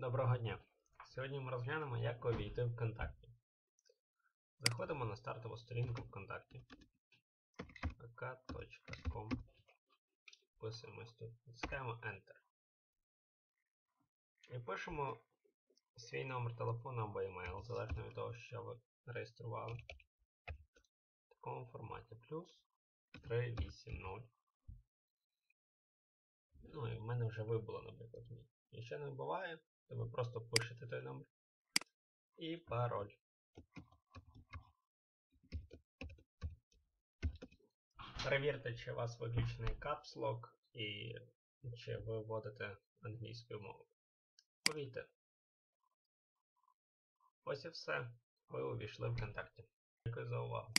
Доброго дня! Сьогодні ми розглянемо, як увійти ВКонтакті. Заходимо на стартову сторінку ВКонтакті. vk.com Вписуємось тут. Натискаємо Enter. І пишемо свій номер телефону або емейл, залежно від того, що ви реєстрували. В такому форматі. Плюс 380. Ну і в мене вже вибуло, наприклад, мій. Якщо не буває, то ви просто пишете той номер і пароль. Перевірте, чи у вас виключений Lock і чи ви вводите англійською мовою. Повійте. Ось і все. Ви увійшли в контакті. Дякую за увагу.